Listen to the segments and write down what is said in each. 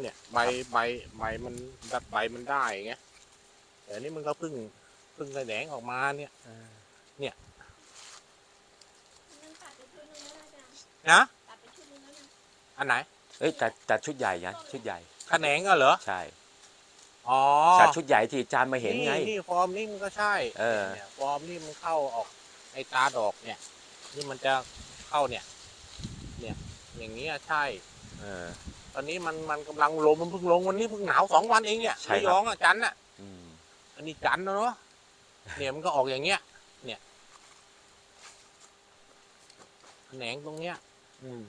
เนี่ยใบใบใบมันดัดใบมันได้ไงแต่อันนี่มันก็เพิ่งเพิ่งแขนงออกมาเนี่ยมันตัดไปชุดนึงแล้วอาจารย์นะอันไหนเอ้ยจัดจัดชุดใหญ่ยังชุดใหญ่แขนงก็เหรอใช่อ๋อจัดชุดใหญ่ที่จารย์มาเห็นไงนี่ฟอร์มนี่มันก็ใช่เออฟอร์มนี่มันเข้าออกไอตาดอกเนี่ย นี่มันจะเข้าเนี่ย เนี่ย อย่างนี้ยใช่ เออ ตอนนี้มันมันกำลังลมมันเพิ่งลงวันนี้เพิ่งหนาวสองวันเองเนี่ยใช่ครับ ระยองอะจันทร์อะอืมอันนี้จันทร์นะเนาะเนี่ยมันก็ออกอย่างเงี้ย เนี่ยแขนงตรงเนี้ย อืม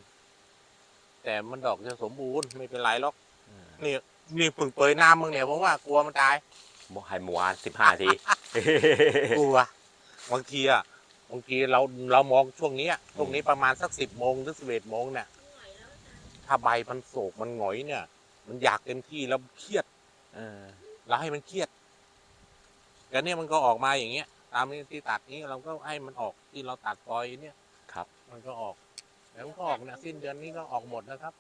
แต่มันดอกจะสมบูรณ์ไม่เป็นไรหรอกเออนี่นี่เพิ่งเปยน้ำมึงเนี่ยผมว่ากลัวมันตาย บอกให้หมูอานสิบห้าที กลัวบางทีอะบางทีเราเรามองช่วงเนี้ยช่วงนี้ประมาณสักสิบโมงหรือสิบเอ็ดโมงเนี่ย ถ้าใบมันโศกมันหงอยเนี่ย มันอยากเต็มที่แล้วเครียด เออเราให้มันเครียดแต่เนี่ยมันก็ออกมาอย่างเงี้ย ตามที่ตัดนี้เราก็ให้มันออกที่เราตัดปล่อยเนี่ยครับ มันก็ออก แล้วมันก็ออกนะสิ้นเดือนนี้ก็ออกหมดนะครับ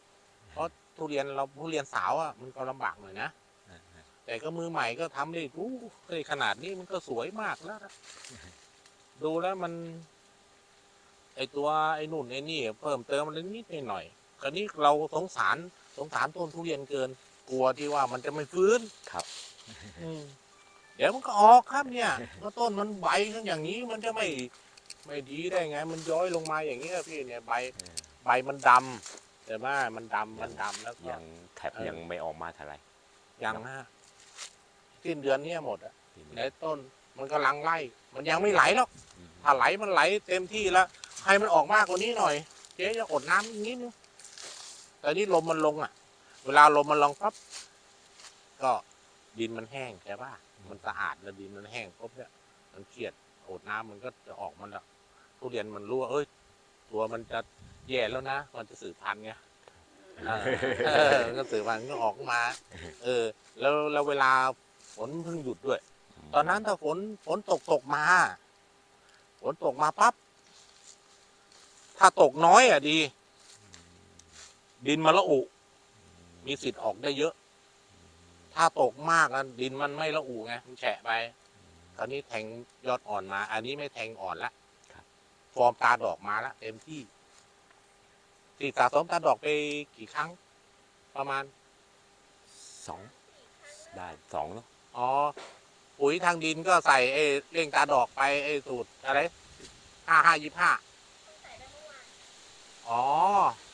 เพราะทุเรียนเราทุเรียนสาวอะมันก็ลำบากหน่อยนะเออเออแต่ก็มือใหม่ก็ทำได้รู้ได้ขนาดนี้มันก็สวยมากแล้วนะดูแล้วมัน ไอตัวไอนุ่นไอนี่ เพิ่มเติมมันนิดหน่อย คราวนี้เราสงสารสงสารต้นทุเรียนเกิน กลัวที่ว่ามันจะไม่ฟื้นครับอืมเดี๋ยวมันก็ออกครับเนี่ยเมื่อต้นมันใบทั้งอย่างนี้มันจะไม่ไม่ดีได้ไง มันย้อยลงมาอย่างนี้ยพี่เนี่ยใบเออใบมันดำแต่ว่ามันดำมันดำแล้วก็ ยังแถบเออ ยังไม่ออกมาเท่าไหร่ยังฮะสิ้นเดือนเนี้ยหมดอะทีนี้ในต้นมันกำลังไล่ มันยังไม่ไหลหรอก อืมถ้าไหลมันไหลเต็มที่แล้วให้มันออกมากกว่านี้หน่อย เจ๊จะอดน้ำอีกนิดนึง แต่นี่ลมมันลงอะ เวลาลมมันลงปั๊บก็ดินมันแห้งใช่ป่ะมันสะอาดแล้วดินมันแห้งปุ๊บเนี่ยมันเครียดอดน้ำมันก็จะออกมันละทุเรียนมันรู้ว่าเอ้ย ตัวมันจะแย่แล้วนะ มันจะสืบพันธุ์ไงก็สืบพันธุ์ก็ออกมา เออ แล้วแล้วเวลาฝนเพิ่งหยุดด้วย ตอนนั้นถ้าฝนฝนตกตกมา ฝนตกมาปั๊บถ้าตกน้อยอะดี ดินมันละอุ มีสิทธิ์ออกได้เยอะ ถ้าตกมากอะดินมันไม่ละอุไงมันแฉะไปคราวนี้แทงยอดอ่อนมา อันนี้ไม่แทงอ่อนละครับฟอร์มตาดอกมาละเต็มที่ติดสะสมตาดอกไปกี่ครั้ง ประมาณสองได้สองเนาะอ๋อปุ๋ยทางดินก็ใส่ไอ้เร่งตาดอกไปไอ้สูตรอะไรห้าห้ายี่ห้าใส่ได้เมื่อวานอ๋อ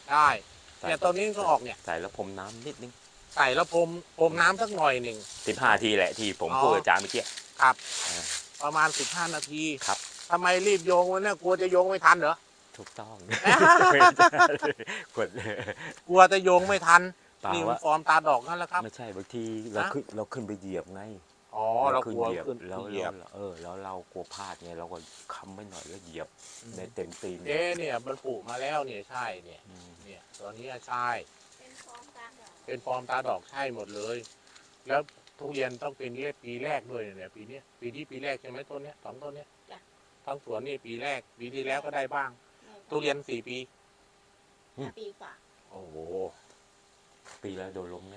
ได้ใส่ เนี่ยตัวนี้ก็ออกเนี่ยใส่แล้วผมน้ำนิดนึงใส่แล้วพรมพรมน้ำสักหน่อยหนึ่ง สิบห้าทีแหละที่ผมอ๋อ พูดกับอาจารย์เมื่อกี้ ครับ อ่าประมาณสิบห้านาทีครับ ทำไมรีบโยงวะเนี่ยกลัวจะโยงไม่ทันเหรอ ถูกต้องอ่ากดกลัวจะโยงไม่ทันเปล่านี่มันว่าฟอร์มตาดอกนั่นแหละครับ ไม่ใช่บางทีเราฮะขึ้นเราขึ้นไปเหยียบไง อ๋อเรากลัวเหยียบขึ้นแล้วเหยียบแล้วเออแล้วเรากลัวพลาดไงเราก็ค้ำไว้หน่อยแล้วเหยียบได้เต็มตีนเจ๊เนี่ยมันปลูกมาแล้วเนี่ยใช่เนี่ยอืมเนี่ยตัวนี้ใช่ เป็นฟอร์มการดอกเป็นฟอร์มตาดอกใช่หมดเลย แล้วทุเรียนต้องเป็นเรียกปีแรกด้วยเนี่ยปีเนี้ยปีนี้ปีแรกใช่ไหมต้นเนี้ยสองต้นเนี้ยทั้งสวนนี่ปีแรกปีที่แล้วก็ได้บ้าง ทุเรียนสี่ปี ปีกว่าโอ้โห ปีแล้วโดนลมไง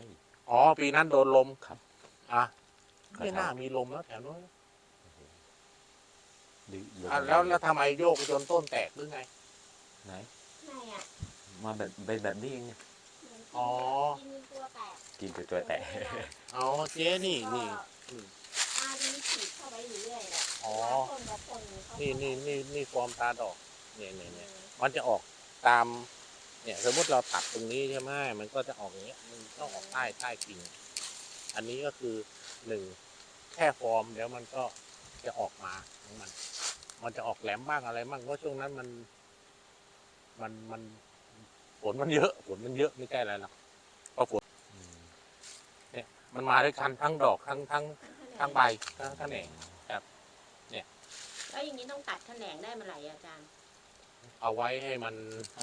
อ๋อ ปีนั้นโดนลมครับ อะครับ ไม่น่ามีลมแล้วแถวนู้นดื้อลมอะแล้วแล้วทำไมโยกจนต้นแตกหรือไง ไหน ไม่อะมาแบบเป็นแบบนี้เองไงเหมือนอ๋อ กินตัวแตกกินแต่ตัวแต่อ๋อเจ๊นี่นี่ อืม อาดีฉีดเข้าไปเรื่อยๆแหละอ๋อพ่นกับพ่นเข้านี่นี่นี่นี่ฟอร์มตาดอกเนี่ยเนี่ยเอเนี่ยอมันจะออกตาม เนี่ย สมมติเราตัดตรงนี้ใช่ไหมมันก็จะออกอย่างเงี้ย มันต้องออกใต้ใต้กิ่ง อันนี้ก็คือ หนึ่งแค่ฟอร์มเดี๋ยวมันก็จะออกมาของมัน มันจะออกแหลมบ้างอะไรบ้างเพราะช่วงนั้นมัน มันมันฝนมันเยอะฝนมันเยอะไม่ใช่อะไรหรอกเพราะฝนอืมมันมาด้วยกันทั้งดอกทั้งทั้งทั้งใบทั้งแขนงแล้วอย่างนี้ต้องตัดแขนงได้เมื่อไหร่อาจารย์เอาไว้ให้มัน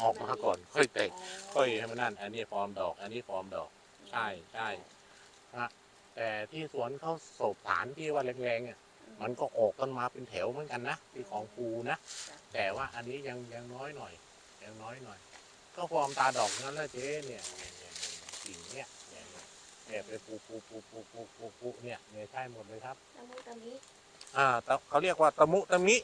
ออกมาก่อน ค่อยเตะค่อยให้มันนั่น อันนี้ฟอร์มดอก อันนี้ฟอร์มดอก ใช่ใช่ฮะ แต่ที่สวนเขาโศบฐานที่ว่าแรงๆอะมันก็ออกกันมาเป็นแถวเหมือนกันนะที่ของภูนะ แต่ว่าอันนี้ยังยังน้อยหน่อยยังน้อยหน่อย ก็ฟอร์มตาดอกนั้นแหละเจ๊เนี่ยเนี่ยเนี่ยเนี่ยกิ่งเนี่ยเนี่ยเนี่ยเนี่ยไปปลูกปลูกปลูกปลูกปลูกปลูกปลูกเนี่ยเนี่ยใช่หมดเลยครับตะมุตะมิอ่าตะเขาเรียกว่าตะมุตะมิ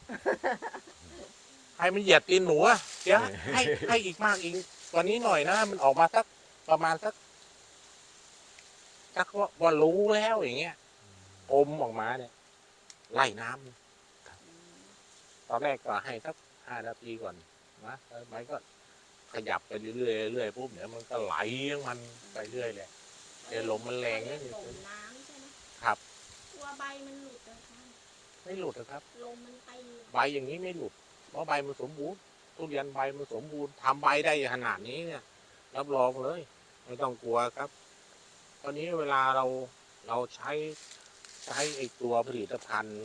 ให้มันเหยียดตีนหนูอะเดี๋ยวให้ให้อีกมากอีกกว่านี้หน่อยนะ มันออกมาสักประมาณสัก สักว่าว่ารู้แล้วอย่างเงี้ยอมออกมาเนี่ยไล่น้ำตอนแรกก็ให้สักห้านาทีก่อนนะแล้วมันก็ขยับไปเรื่อยๆเรื่อยๆปุ๊บเดี๋ยวมันก็ไหลของมันไปเรื่อยเลยเดี๋ยวลมมันแรงนะหล่นน้ำใช่ไหมครับกลัวใบมันหลุดนะคะไม่หลุดนะครับลมมันไปใบอย่างนี้ไม่หลุด เพราะใบมันสมบูรณ์ทุเรียนใบมันสมบูรณ์ทำใบได้ขนาดนี้เนี่ย รับรองเลย ไม่ต้องกลัวครับต อนนี้เวลาเราเราใช้ใช้ไอตัวผลิตภัณฑ์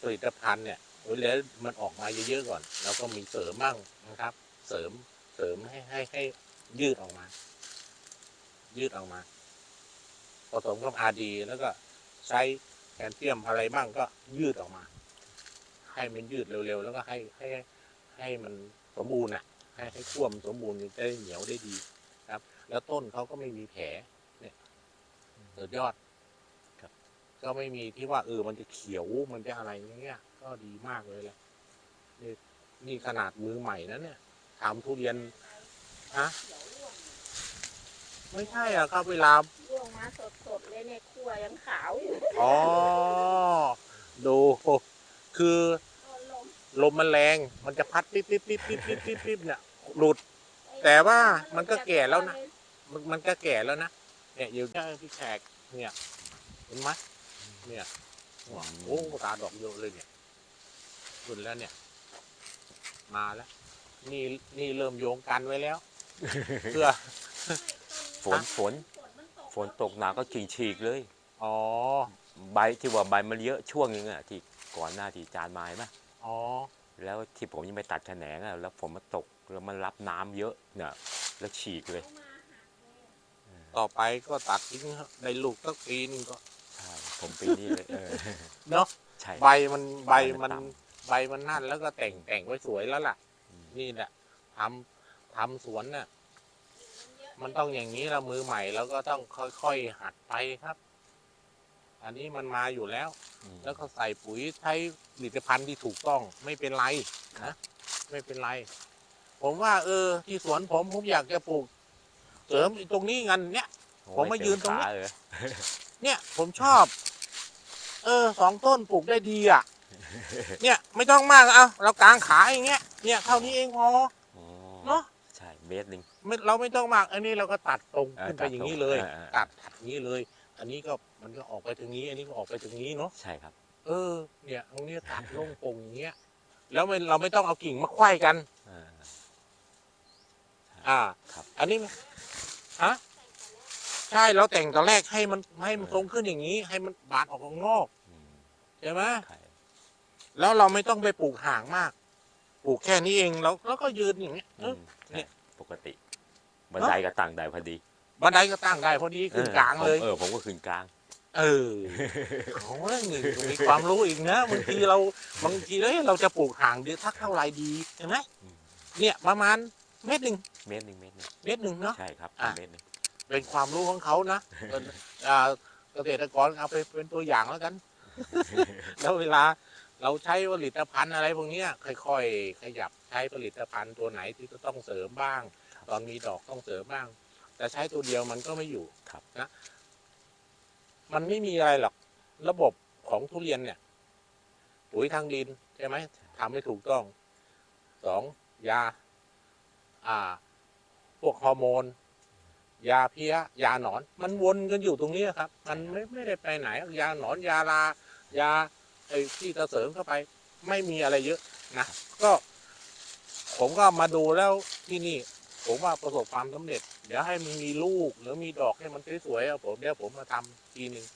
ผลิตภัณฑ์เนี่ยเวลามันออกมาเยอะๆก่อนแล้วก็มีเสริมบ้างนะครับ เสริมเสริมให้ให้ให้ยืดออกมา ยืดออกมาผสมกับอาดีแล้วก็ใช้แคลเซียมอะไรบ้างก็ยืดออกมา ให้มันยืดเร็วๆ แล้วก็ให้ให้ให้มันสมบูรณ์นะให้ให้ท่วมสมบูรณ์จะได้เหนียวได้ดีครับ แล้วต้นเขาก็ไม่มีแผล สุดยอดครับ ก็ไม่มีที่ว่าเออมันจะเขียวมันจะอะไรอย่างเงี้ย ก็ดีมากเลยแหละนี่นี่ขนาดมือใหม่นะเนี่ยทำทุเรียนฮะเดี๋ยวร่วงไม่ใช่อะครับเวลาร่วงมาสดๆเลยเนี่ยคั่วยังขาวอยู่อ๋อดูคือโดนลมลมมันแรง มันจะพัดปิ๊บปิ๊บปิ๊บปิ๊บปิ๊บปิ๊บปิ๊บเนี่ยหลุด แต่ว่ามันก็แก่แล้วนะ มันมันก็แก่แล้วนะ เนี่ยอยู่ที่พี่แขกเนี่ยเห็นไหมเนี่ยโอ้ตาดอกเยอะเลยเนี่ยขึ้นแล้วเนี่ย มาแล้ว นี่นี่เริ่มโยงกันไว้แล้วเพื่อฝนฝน ฝนตกหนักก็ฉีกฉีกๆเลย อ๋อ ใบที่ว่าใบมันเยอะช่วงนึงอะที่ก่อนหน้าที่จานไม้ไหมอ๋อ แล้วที่ผมยังไปตัดแขนงอะแล้วฝนมันตกแล้วมันรับน้ำเยอะเนี่ยแล้วฉีกเลย ต่อไปก็ตัดทิ้งครับในลูกสักปีนึงก็ใช่ผมปีนี้เลยเออเนาะใช่ใบมันใบใบมัมันนต่ใบมันนั่นแล้วก็แต่งแต่งไว้สวยแล้วล่ะอืมนี่แหละทำทำสวนน่ะมันต้องอย่างนี้ละมือใหม่แล้วก็ต้องค่อยๆหัดไปครับ อันนี้มันมาอยู่แล้วอืมแล้วก็ใส่ปุ๋ยใช้ผลิตภัณฑ์ที่ถูกต้องไม่เป็นไรนะไม่เป็นไร ผมว่า เออ ที่สวนผมผมอยากจะปลูก เสริมอีกตรงนี้กันเนี้ย ผมมายืนตรงนี้ขาเออเนี่ย ผมชอบ เออสองต้นปลูกได้ดีอะ เนี่ยไม่ต้องมากเอาเรากางขาอย่างเงี้ยเนี่ยเท่านี้เองพออ๋อเนาะใช่เมตรหนึ่งไม่เราไม่ต้องมาก อันนี้เราก็ตัดตรงเออขึ้นไปตัดอย่างนี้ตรงเลยเออเออตัดตัดอย่างนี้เลย อันนี้ก็มันก็ออกไปทางนี้ อันนี้ก็ออกไปทางนี้เนาะใช่ครับ เออ เนี่ยตรงนี้ตัดลงโป่งอย่างเงี้ยแล้วมันเราไม่ต้องเอากิ่งมาไขว้กันเอออ่าครับอันนี้ ฮะใช่เราแต่งตอนแรกให้มันให้มันตรงขึ้นอย่างนี้ ให้มันบานออกข้างนอกอืมใช่ไหมใช่แล้วเราไม่ต้องไปปลูกห่างมาก ปลูกแค่นี้เองแล้วแล้วก็ยืนอย่างเงี้ยเออือมเนี่ใช่ยปกติ บันไดก็ตั้งได้พอดี บันไดก็ตั้งได้พอดีขึ้นกลางเลยออผมเออผมก็ขึ้นกลาง เออโอ้ยนี่มีความรู้อีกนะบางทีเราบางทีเอ้ยเราจะปลูกห่างเดียวทักเท่าไรดีเห็นไหมอืมเนี่ยประมาณ เมตรหนึ่งเมตรหนึ่งเมตรหนึ่งเมตรหนึ่งเนาะ ใช่ครับอะ เมตรหนึ่งเป็นความรู้ของเขานะเอออ่าเกษตรกรเอาไปเป็นตัวอย่างแล้วกัน แล้วเวลาเราใช้ผลิตภัณฑ์อะไรพวกเนี้ยค่อยๆขยับใช้ผลิตภัณฑ์ตัวไหนที่จะต้องเสริมบ้าง ตอนมีดอกต้องเสริมบ้าง แต่ใช้ตัวเดียวมันก็ไม่อยู่ครับ นะ มันไม่มีอะไรหรอกระบบของทุเรียนเนี่ยปุ๋ยทางดินใช่ไหมทำให้ถูกต้องสองยาอ่า พวกฮอร์โมน ยาเพี้ย ยาหนอน มันวนกันอยู่ตรงนี้ครับ มันไม่ไม่ได้ไปไหน ยาหนอนยาลายาไอ้ที่จะเสริมเข้าไป ไม่มีอะไรเยอะนะก็ ผมก็มาดูแล้วที่นี่ ผมว่าประสบความสำเร็จ เดี๋ยวให้มันมีลูกหรือมีดอกให้มันสวยๆอะผมเดี๋ยวผมมาทำทีหนึ่ง